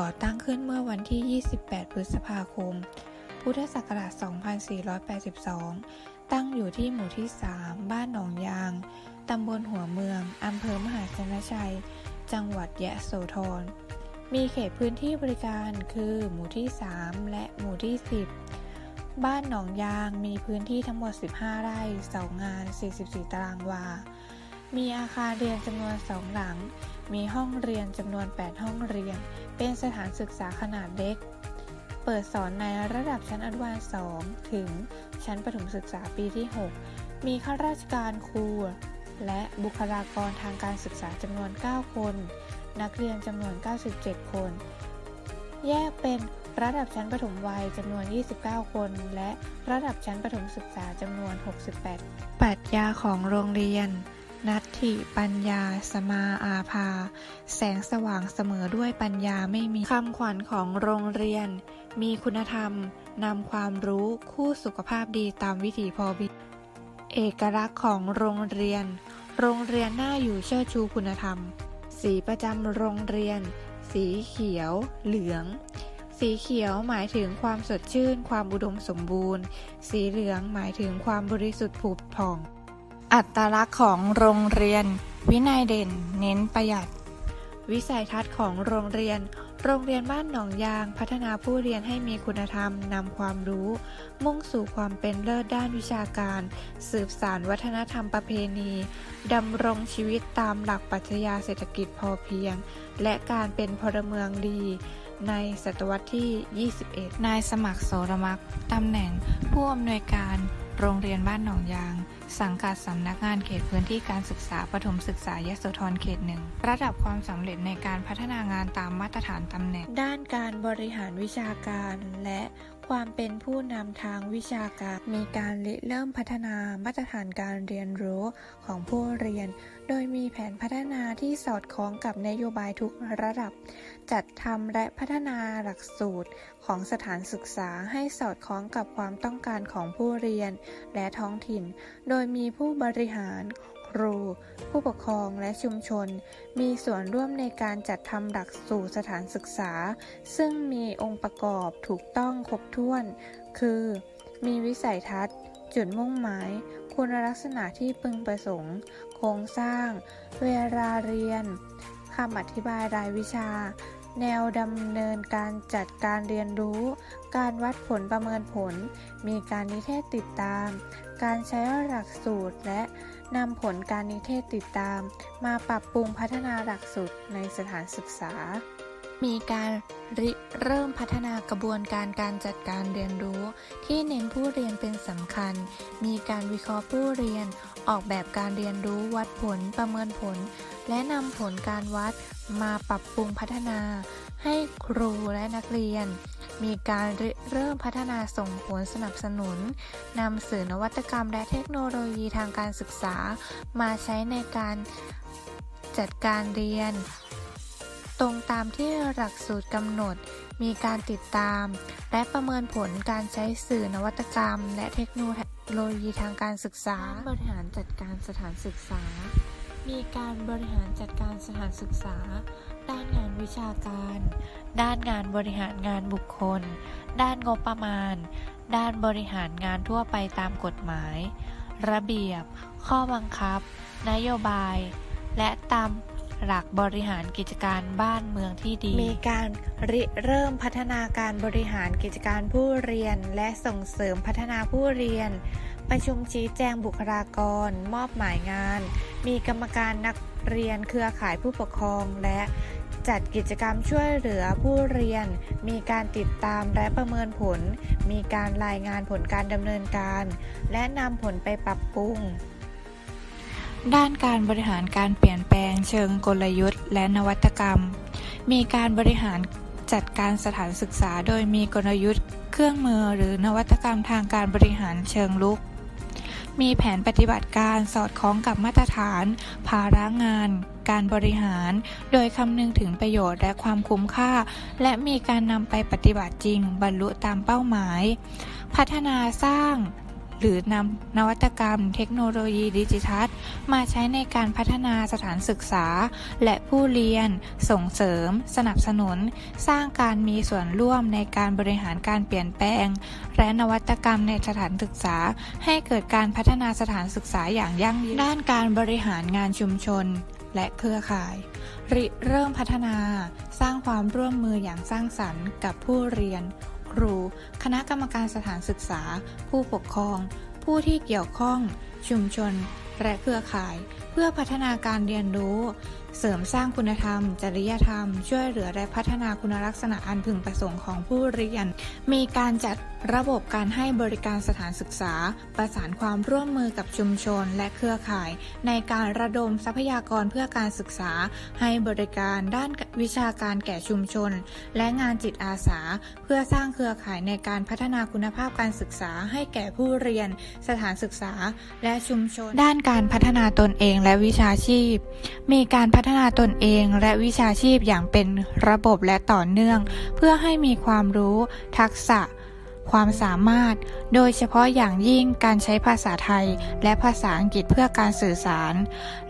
ก่อตั้งขึ้นเมื่อวันที่ 28 พฤษภาคม พุทธศักราช 2482 ตั้งอยู่ที่หมู่ที่ 3 บ้านหนองยาง ตำบลหัวเมือง อำเภอมหาชนชัย จังหวัดยะโสธร มีเขตพื้นที่บริการคือหมู่ที่ 3 และหมู่ที่ 10 บ้านหนองยางมีพื้นที่ทั้งหมด 15 ไร่ เสางาน 44 ตารางวา มีอาคารเรียนจำนวน 2 หลังมีห้องเรียนจำนวน 8 ห้องเรียน เป็นสถานศึกษาขนาดเล็ก เปิดสอนในระดับชั้นอนุบาล 2 ถึงชั้นประถมศึกษาปีที่ 6 มีข้าราชการครู และบุคลากรทางการศึกษาจำนวน 9 คน นักเรียนจำนวน 97 คน แยกเป็นระดับชั้นประถมวัยจำนวน 29 คน และระดับชั้นประถมศึกษาจำนวน 68ปรัชญาของโรงเรียน นัตถิปัญญาสมาอาภา แสงสว่างเสมอด้วยปัญญาไม่มีคำขวัญของโรงเรียน มีคุณธรรมนำความรู้คู่สุขภาพดีตามวิถีพอเพียงเอกลักษณ์ของโรงเรียน โรงเรียนน่าอยู่เชิดชูคุณธรรม สีประจำโรงเรียน สีเขียว เหลือง สีเขียวหมายถึงความสดชื่น ความอุดมสมบูรณ์ สีเหลืองหมายถึงความบริสุทธิ์ผุดผ่อง อัตลักษณ์ของโรงเรียน วินัยเด่น เน้นประหยัด วิสัยทัศน์ของโรงเรียน โรงเรียนบ้านหนองยาง พัฒนาผู้เรียนให้มีคุณธรรมนำความรู้ มุ่งสู่ความเป็นเลิศด้านวิชาการ สืบสารวัฒนธรรมประเพณีดำรงชีวิตตามหลักปรัชญาเศรษฐกิจพอเพียง และการเป็นพลเมืองดีในศตวรรษที่ 21 นายสมัครโสรมักตำแหน่งผู้อำนวยการ โรงเรียนบ้านหนองยาง สังกัดสำนักงานเขตพื้นที่การศึกษาประถมศึกษายโสธรเขตหนึ่งระดับความสำเร็จในการพัฒนางานตามมาตรฐานตำแหน่ง ด้านการบริหารวิชาการและความเป็นผู้นำทางวิชาการ มีการริเริ่มพัฒนามาตรฐานการเรียนรู้ของผู้เรียน โดยมีแผนพัฒนาที่สอดคล้องกับนโยบายทุกระดับ จัดทำและพัฒนาหลักสูตรของสถานศึกษาให้สอดคล้องกับความต้องการของผู้เรียนและท้องถิ่น โดยมีผู้บริหาร ครู ผู้ปกครองและชุมชน มีส่วนร่วมในการจัดทำหลักสูตรสถานศึกษา ซึ่งมีองค์ประกอบถูกต้องครบถ้วน คือ มีวิสัยทัศน์ จุดมุ่งหมาย คุณลักษณะที่พึงประสงค์ โครงสร้าง เวลาเรียนคำอธิบายรายวิชา แนวดำเนินการจัดการเรียนรู้ การวัดผลประเมินผล มีการนิเทศติดตาม การใช้หลักสูตรและนำผลการนิเทศติดตาม มาปรับปรุงพัฒนาหลักสูตรในสถานศึกษา มีการริเริ่มพัฒนากระบวนการการจัดการเรียนรู้ ที่เน้นผู้เรียนเป็นสำคัญ มีการวิเคราะห์ผู้เรียน ออกแบบการเรียนรู้วัดผลประเมินผล และนำผลการวัดมาปรับปรุงพัฒนา ให้ครูและนักเรียน มีการริเริ่มพัฒนาส่งผลสนับสนุนนำสื่อนวัตกรรมและเทคโนโลยีทางการศึกษา มาใช้ในการจัดการเรียน ตรงตามที่หลักสูตรกำหนด มีการติดตาม และประเมินผลการใช้สื่อนวัตกรรม และเทคโนโลยีทางการศึกษา บริหารจัดการสถานศึกษา มีการบริหารจัดการสถานศึกษา ด้านงานวิชาการ ด้านงานบริหารงานบุคคล ด้านงบประมาณ ด้านบริหารงานทั่วไปตามกฎหมาย ระเบียบ ข้อบังคับ นโยบาย และตามหลักบริหารกิจการบ้านเมืองที่ดี มีการริเริ่มพัฒนาการบริหารกิจการผู้เรียน และส่งเสริมพัฒนาผู้เรียน ประชุมชี้แจงบุคลากร มอบหมายงาน มีกรรมการนักเรียนเครือข่ายผู้ปกครองและจัดกิจกรรมช่วยเหลือผู้เรียน มีการติดตามและประเมินผล มีการรายงานผลการดำเนินการ และนำผลไปปรับปรุง ด้านการบริหารการเปลี่ยนแปลงเชิงกลยุทธ์ และนวัตกรรม มีการบริหารจัดการสถานศึกษา โดยมีกลยุทธ์ เครื่องมือหรือนวัตกรรมทางการบริหารเชิงลุก มีแผนปฏิบัติการสอดคล้องกับมาตรฐาน ภาระงาน การบริหาร โดยคำนึงถึงประโยชน์และความคุ้มค่า และมีการนำไปปฏิบัติจริง บรรลุตามเป้าหมาย พัฒนาสร้าง หรือนำนวัตกรรม เทคโนโลยีดิจิทัลมาใช้ในการพัฒนาสถานศึกษา และผู้เรียน ส่งเสริม สนับสนุน สร้างการมีส่วนร่วมในการบริหารการเปลี่ยนแปลง และนวัตกรรมในสถานศึกษา ให้เกิดการพัฒนาสถานศึกษาอย่างยั่งยืนด้านการบริหารงานชุมชนและเครือข่ายริเริ่มพัฒนา สร้างความร่วมมืออย่างสร้างสรรค์กับผู้เรียน ครู คณะกรรมการสถานศึกษา ผู้ปกครอง ผู้ที่เกี่ยวข้อง ชุมชน และเครือข่าย เพื่อพัฒนาการเรียนรู้ เสริมสร้างคุณธรรม จริยธรรม ช่วยเหลือและพัฒนาคุณลักษณะอันพึงประสงค์ของผู้เรียน มีการจัดระบบการให้บริการสถานศึกษา ประสานความร่วมมือกับชุมชนและเครือข่าย ในการระดมทรัพยากรเพื่อการศึกษา ให้บริการด้านวิชาการแก่ชุมชน และงานจิตอาสา เพื่อสร้างเครือข่ายในการพัฒนาคุณภาพการศึกษา ให้แก่ผู้เรียน สถานศึกษา และชุมชน ด้านการพัฒนาตนเองและวิชาชีพ มีการพัฒนาตนเองและวิชาชีพอย่างเป็นระบบและต่อเนื่อง เพื่อให้มีความรู้ ทักษะ ความสามารถ โดยเฉพาะอย่างยิ่งการใช้ภาษาไทย และภาษาอังกฤษเพื่อการสื่อสาร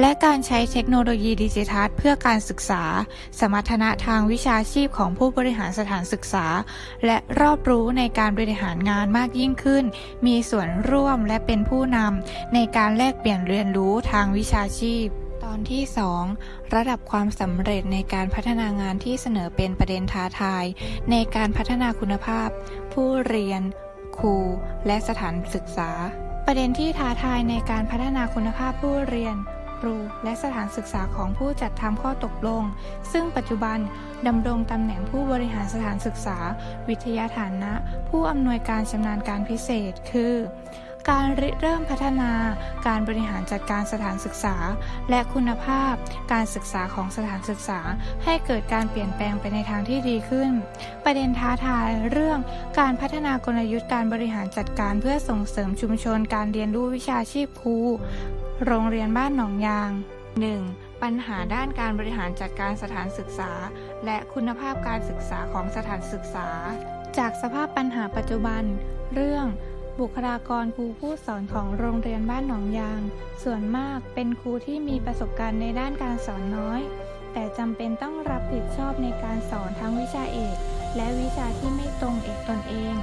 และการใช้เทคโนโลยีดิจิทัลเพื่อการศึกษา สมรรถนะทางวิชาชีพของผู้บริหารสถานศึกษา และรอบรู้ในการบริหารงานมากยิ่งขึ้น มีส่วนร่วมและเป็นผู้นำในการแลกเปลี่ยนเรียนรู้ทางวิชาชีพ อนที่ 2 ระดับความสำเร็จในการพัฒนางานที่เสนอเป็นประเด็นท้าทาย ในการพัฒนาคุณภาพ ผู้เรียน ครู และสถานศึกษา ประเด็นที่ท้าทายในการพัฒนาคุณภาพผู้เรียน ครู และสถานศึกษาของผู้จัดทำข้อตกลง ซึ่งปัจจุบันดำรงตำแหน่งผู้บริหารสถานศึกษา วิทยาฐานะ ผู้อำนวยการชำนาญการพิเศษ คือ การริเริ่มพัฒนา การบริหารจัดการสถานศึกษา และคุณภาพ การศึกษาของสถานศึกษา ให้เกิดการเปลี่ยนแปลงไปในทางที่ดีขึ้น ประเด็นท้าทายเรื่องการพัฒนากลยุทธ์การบริหารจัดการเพื่อส่งเสริมชุมชน การเรียนรู้วิชาชีพครู โรงเรียนบ้านหนองยาง 1. ปัญหาด้านการบริหารจัดการสถานศึกษา และคุณภาพการศึกษาของสถานศึกษา จากสภาพปัญหาปัจจุบัน เรื่อง บุคลากรครูผู้สอนของโรงเรียนบ้านหนองยาง ส่วนมากเป็นครูที่มีประสบการณ์ในด้านการสอนน้อย แต่จำเป็นต้องรับผิดชอบในการสอนทั้งวิชาเอก และวิชาที่ไม่ตรงเอกตนเอง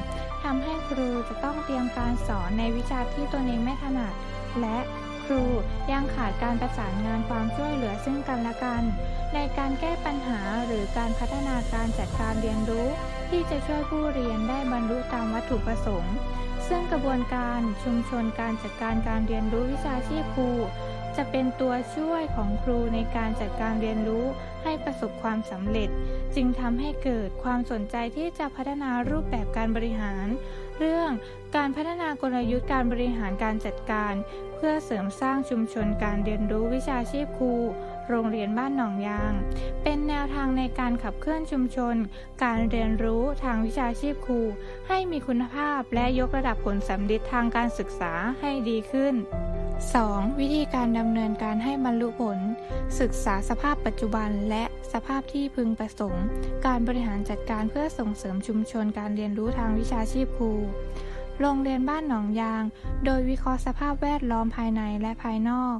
ทำให้ครูจะต้องเตรียมการสอนในวิชาที่ตนเองไม่ถนัด และครูยังขาดการประสานงานความช่วยเหลือซึ่งกันและกัน ในการแก้ปัญหาหรือการพัฒนาการจัดการเรียนรู้ ที่จะช่วยผู้เรียนได้บรรลุตามวัตถุประสงค์ ซึ่งกระบวนการชุมชนการจัดการการเรียนรู้วิชาชีพครู จะเป็นตัวช่วยของครูในการจัดการเรียนรู้ให้ประสบความสำเร็จ จึงทำให้เกิดความสนใจที่จะพัฒนารูปแบบการบริหาร เรื่องการพัฒนากลยุทธ์การบริหารการจัดการ เพื่อเสริมสร้างชุมชนการเรียนรู้วิชาชีพครู โรงเรียนบ้านหนองยาง เป็นแนวทางในการขับเคลื่อนชุมชน การเรียนรู้ทางวิชาชีพครู ให้มีคุณภาพและยกระดับผลสำลิดทางการศึกษาให้ดีขึ้น 2. วิธีการดำเนินการให้บรรลุผล ศึกษาสภาพปัจจุบันและสภาพที่พึงประสงค์ การบริหารจัดการเพื่อส่งเสริมชุมชนการเรียนรู้ทางวิชาชีพครู โรงเรียนบ้านหนองยาง โดยวิเคราะห์สภาพแวดล้อมภายในและภายนอก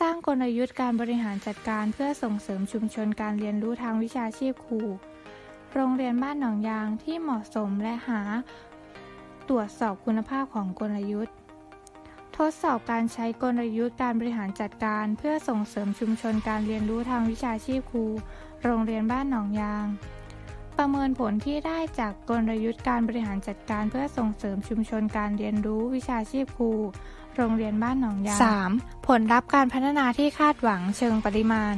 สร้างกลยุทธ์การบริหารจัดการเพื่อส่งเสริมชุมชนการเรียนรู้ทางวิชาชีพครู โรงเรียนบ้านหนองยางที่เหมาะสมและหา ตรวจสอบคุณภาพของกลยุทธ์ ทดสอบการใช้กลยุทธ์การบริหารจัดการ เพื่อส่งเสริมชุมชนการเรียนรู้ทางวิชาชีพครู โรงเรียนบ้านหนองยาง ประเมินผลที่ได้จากกลยุทธ์การบริหารจัดการ เพื่อส่งเสริมชุมชนการเรียนรู้วิชาชีพครู โรงเรียนบ้านหนองยาง 3. ผลลัพธ์การพัฒนาที่คาดหวังเชิงปริมาณ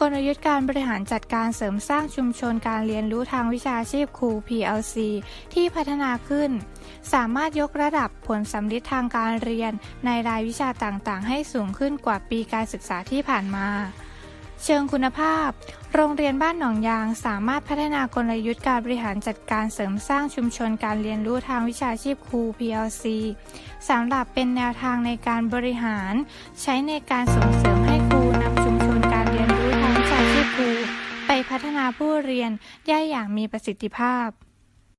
กลยุทธ์การบริหารจัดการเสริมสร้างชุมชนการเรียนรู้ทางวิชาชีพครู PLC ที่พัฒนาขึ้น สามารถยกระดับผลสำลิดทางการเรียนในรายวิชาต่างๆ ให้สูงขึ้นกว่าปีการศึกษาที่ผ่านมา เชิงคุณภาพ โรงเรียนบ้านหนองยางสามารถพัฒนากลยุทธ์การบริหารจัดการเสริมสร้างชุมชนการเรียนรู้ทางวิชาชีพครู PLC สำหรับเป็นแนวทางในการบริหาร ใช้ในการส่งเสริมให้ครูนำชุมชนการเรียนรู้ทางวิชาชีพครู ไปพัฒนาผู้เรียนได้อย่างมีประสิทธิภาพ